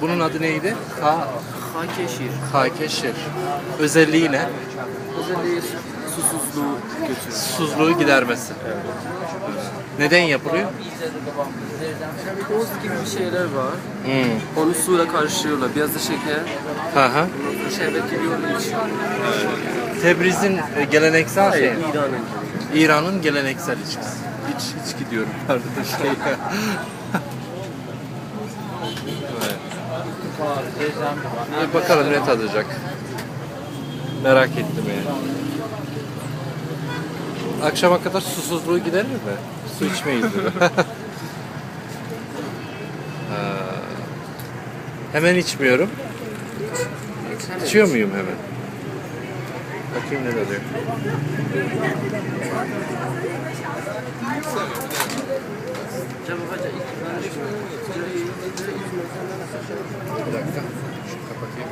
Bunun adı neydi? Ha, Hakeşir. hakeşir. Özelliği ne? Özelliği susuzluğu götürür. Susuzluğu gidermesi. Neden yapılıyor? Toz gibi bir şeyler var. Hmm. Onu suyla karıştırıyorlar. Biraz da şeker. Hı hı. Şerbet gibi onu içiyor. Tebriz'in e, geleneksel şey. mi? İran'ın. İran'ın geleneksel içkisi. İç, içki diyorum. Pardon şey. evet. Bir bakalım ne tadacak. Merak ettim yani. Akşama kadar susuzluğu giderir mi? Su içmeyiz diyor. Ha. Hemen içmiyorum. İçiyor muyum hemen? Bakayım ne diyor. Bir dakika. Şu kapatayım.